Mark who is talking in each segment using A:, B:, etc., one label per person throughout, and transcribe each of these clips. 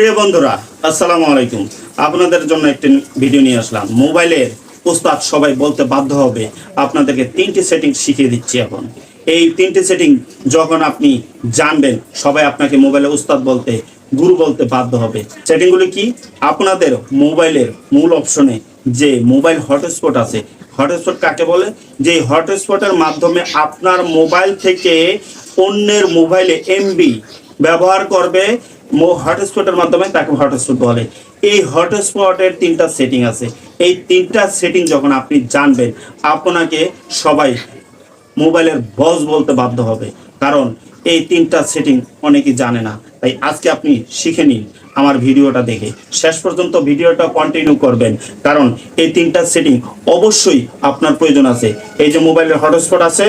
A: প্রিয় বন্ধুরা, আসসালামু আলাইকুম। আপনাদের জন্য একটি ভিডিও নিয়ে আসলাম। মোবাইলের উস্তাদ সবাই বলতে বাধ্য হবে, আপনাদেরকে তিনটি সেটিং শিখিয়ে দিচ্ছি এখন। এই তিনটি সেটিং যখন আপনি জানবেন, সবাই আপনাকে মোবাইলে উস্তাদ বলতে, গুরু বলতে বাধ্য হবে। সেটিংগুলি কি? আপনাদের মোবাইলের মূল অপশনে যে মোবাইল হটস্পট আছে, হটস্পট কাকে বলে? যে হটস্পটের মাধ্যমে আপনার মোবাইল থেকে অন্যের মোবাইলে এমবি ব্যবহার করবে হটস্পটের মাধ্যমে তাকে হটস্পট বলে। এই হটস্পটের তিনটা সেটিং আছে। এই তিনটা সেটিং যখন আপনি জানবেন, আপনাকে সবাই মোবাইলের বস বলতে বাধ্য হবে। কারণ এই তিনটা সেটিং অনেকেই জানে না। তাই আজকে আপনি শিখে নিন আমার ভিডিওটা দেখে। শেষ পর্যন্ত ভিডিওটা কন্টিনিউ করবেন। কারণ এই তিনটা সেটিং অবশ্যই আপনার প্রয়োজন আছে। এই যে মোবাইলের হটস্পট আছে,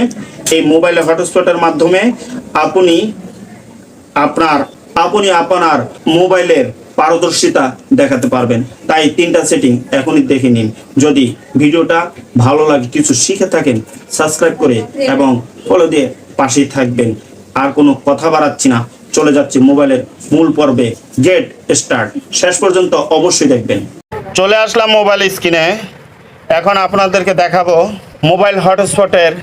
A: এই মোবাইলের হটস্পটের মাধ্যমে আপনি আপনার আপনি আপনার মোবাইলের পারদর্শিতা দেখাতে পারবেন। তাই তিনটা সেটিং এখনই দেখে নিন। যদি ভিডিওটা ভালো লাগে, কিছু শিখে থাকেন সাবস্ক্রাইব করে এবং ফলো দিয়ে পাশেই থাকবেন। আর কোনো কথা বাড়াচ্ছি না। চলে যাচ্ছি মোবাইলের মূল পর্বে। গেট স্টার্ট শেষ পর্যন্ত অবশ্যই দেখবেন। চলে আসলাম মোবাইল স্ক্রিনে এখন আপনাদেরকে দেখাবো মোবাইল হটস্পটের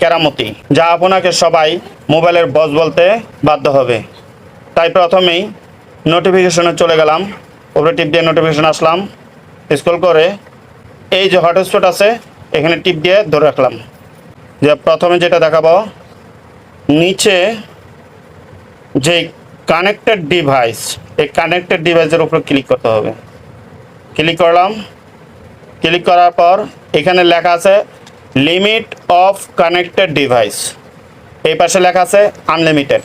A: কেরামতি, যা আপনাকে সবাই মোবাইলের বস বলতে বাধ্য হবে। তাই প্রথমেই নোটিফিকেশনে চলে গেলাম। ওপরে টিপ দিয়ে নোটিফিকেশন আসলাম। স্ক্রল করে এই যে হটস্পট আছে, এখানে টিপ দিয়ে ধরে রাখলাম। যে প্রথমে যেটা দেখাবো, নিচে যে কানেক্টেড ডিভাইস এই কানেক্টেড ডিভাইসের উপর ক্লিক করতে হবে। ক্লিক করলাম। ক্লিক করার পর এখানে লেখা আছে লিমিট অফ কানেক্টেড ডিভাইস এই পাশে লেখা আছে আনলিমিটেড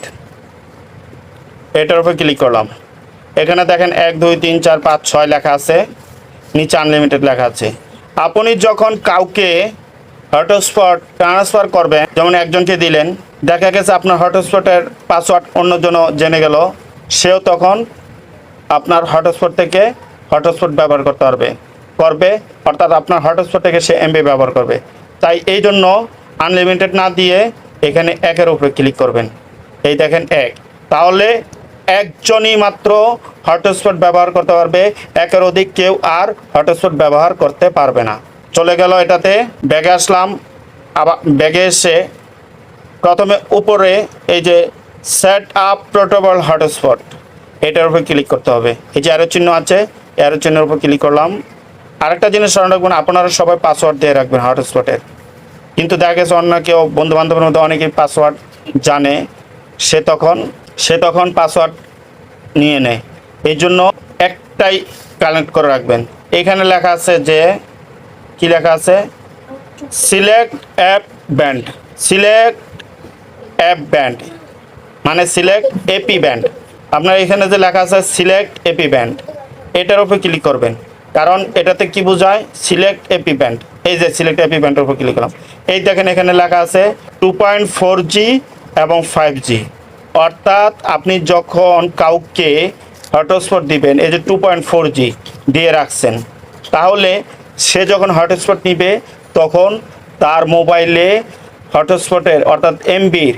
A: এটার উপর ক্লিক করলাম। এখানে দেখেন এক, দুই, তিন, চার, পাঁচ, ছয় লেখা আছে। নিচে আনলিমিটেড লেখা আছে। আপনি যখন কাউকে হটস্পট ট্রান্সফার করবেন, যেমন একজনকে দিলেন, দেখা গেছে আপনার হটস্পটের পাসওয়ার্ড অন্যজন জেনে গেল, সেও তখন আপনার হটস্পট থেকে হটস্পট ব্যবহার করতে পারবে। করবে, অর্থাৎ আপনার হটস্পট থেকে সে এমবি ব্যবহার করবে। তাই এই জন্য আনলিমিটেড না দিয়ে এখানে একের উপরে ক্লিক করবেন। এই দেখেন এক। তাহলে একজনই মাত্র হটস্পট ব্যবহার করতে পারবে, একের অধিক কেউ আর হটস্পট ব্যবহার করতে পারবে না। চলে গেল এটাতে, ব্যাগে আসলাম, আবার ব্যাগে এসে প্রথমে উপরে এই যে সেট আপ প্রোটোকল হটস্পট এটার উপর ক্লিক করতে হবে। এই যে অ্যারো চিহ্ন আছে অ্যারো চিহ্নের উপর ক্লিক করলাম। আরেকটা জিনিস স্মরণ রাখবেন, আপনারা সবাই পাসওয়ার্ড দিয়ে রাখবেন হটস্পটের কিন্তু দেখা গেছে অন্য কেউ বন্ধু বান্ধবের মধ্যে অনেকেই পাসওয়ার্ড জানে, সে তখন সে তখন পাসওয়ার্ড নিয়ে নেয়। এই জন্য একটাই কানেক্ট করে রাখবেন। এখানে লেখা আছে যে, কি লেখা আছে? Select app band select app band মানে সিলেক্ট এপি ব্যান্ড আপনার এখানে যে লেখা আছে সিলেক্ট এপি ব্যান্ড এটার উপর ক্লিক করবেন। কারণ এটাতে কি বোঝায়? সিলেক্ট এপি ব্যান্ড এই যে সিলেক্ট এপি ব্যান্ডের উপর ক্লিক করলাম। এই দেখেন এখানে লেখা আছে টু পয়েন্ট ফোর জি এবং ফাইভ জি অর্থাৎ আপনি যখন কাউকে হটস্পট দিবেন, এই যে টু পয়েন্ট ফোর জি দিয়ে রাখছেন, তাহলে সে যখন হটস্পট নিবে, তখন তার মোবাইলে হটস্পটের অর্থাৎ এমবির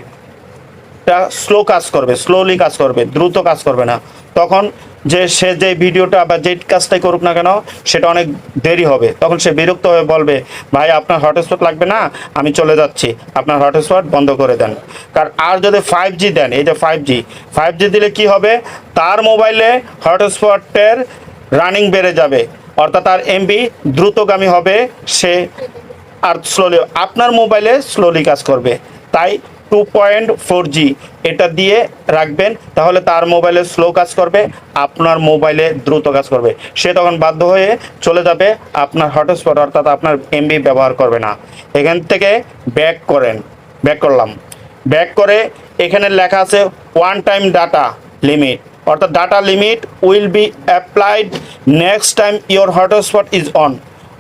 A: টা স্লো কাজ করবে স্লোলি কাজ করবে, দ্রুত কাজ করবে না। তখন যে সে যে ভিডিওটা বা যে কাজটাই করুক না কেন, সেটা অনেক দেরি হবে। তখন সে বিরক্ত হয়ে বলবে, ভাই, আপনার হটস্পট লাগবে না, আমি চলে যাচ্ছি। আপনার হটস্পট বন্ধ করে দেন। কারণ আর যদি ফাইভ জি দেন, এই যে ফাইভ জি ফাইভ জি দিলে কি হবে? তার মোবাইলে হটস্পটের রানিং বেড়ে যাবে। অর্থাৎ তার এমবি দ্রুতগামী হবে, সে আর স্লোলি আপনার মোবাইলে স্লোলি কাজ করবে। তাই টু পয়েন্ট ফোর জি এটা দিয়ে রাখবেন, তাহলে তার মোবাইলে স্লো কাজ করবে, আপনার মোবাইলে দ্রুত কাজ করবে। সে তখন বাধ্য হয়ে চলে যাবে আপনার হটস্পট অর্থাৎ আপনার এমবি ব্যবহার করবে না। এখান থেকে ব্যাক করেন ব্যাক করলাম। ব্যাক করে এখানে লেখা আছে ওয়ান টাইম ডাটা লিমিট অর্থাৎ data limit will be applied next time your hotspot is on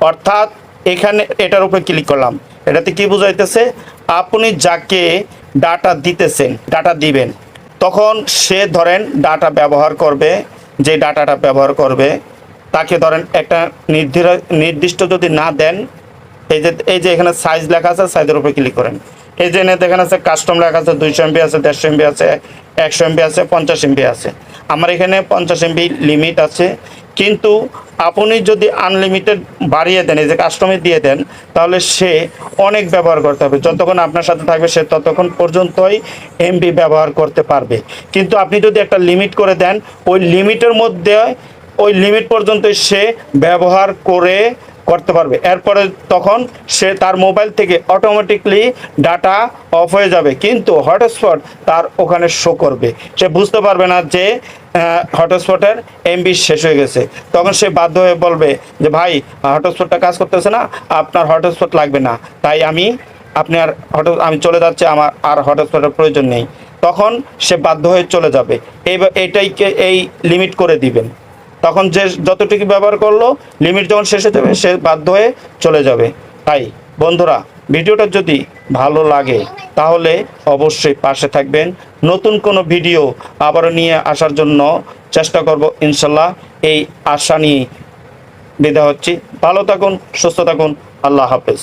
A: অর্থাৎ এখানে এটার উপরে ক্লিক করলাম। এটাতে কি বুঝাইতেছে? আপনি যাকে ডাটা দিতেছেন ডাটা দিবেন। তখন সে ধরেন ডাটা ব্যবহার করবে যে ডাটাটা ব্যবহার করবে, তাকে ধরেন একটা নির্দিষ্ট নির্দিষ্ট যদি না দেন, এই যে এই যে এখানে সাইজ লেখা আছে সাইজের উপরে ক্লিক করেন। এই যে এনে দেখেন আছে কাস্টম লেখা আছে, দুইশো এমবি আছে, দেড়শো এমবি আছে, একশো এমবি আছে, পঞ্চাশ এমবি আছে। আমার এখানে পঞ্চাশ এমবি লিমিট আছে, কিন্তু আপনি যদি আনলিমিটেড বাড়িয়ে দেন, এই যে কাস্টমে দিয়ে দেন, তাহলে সে অনেক ব্যবহার করতে হবে। যতক্ষণ আপনার সাথে থাকবে, সে ততক্ষণ পর্যন্তই এমবি ব্যবহার করতে পারবে। কিন্তু আপনি যদি একটা লিমিট করে দেন, ওই লিমিটের মধ্যে, ওই লিমিট পর্যন্ত সে ব্যবহার করে করতে পারবে। এরপরে তখন সে তার মোবাইল থেকে অটোমেটিকলি ডাটা অফ হয়ে যাবে। কিন্তু হটস্পট তার ওখানে শো করবে। সে বুঝতে পারবে না যে হটস্পটের এমবি শেষ হয়ে গেছে। তখন সে বাধ্য হয়ে বলবে যে, ভাই হটস্পটটা কাজ করতেছে না, আপনার হটস্পট লাগবে না। তাই আমি আপনি আর হট আমি চলে যাচ্ছি, আমার আর হটস্পটের প্রয়োজন নেই। তখন সে বাধ্য হয়ে চলে যাবে। এই এইটাইকে এই লিমিট করে দিবেন। তখন যে যতটুকু ব্যবহার করল লিমিট যখন শেষ হয়ে যাবে, সে বাধ্য হয়ে চলে যাবে। তাই, বন্ধুরা ভিডিওটা যদি ভালো লাগে, তাহলে অবশ্যই পাশে থাকবেন। নতুন কোনো ভিডিও আবারও নিয়ে আসার জন্য চেষ্টা করব ইনশাল্লাহ। এই আশা নিয়ে বিদায় হচ্ছি। ভালো থাকুন, সুস্থ থাকুন। আল্লাহ হাফেজ।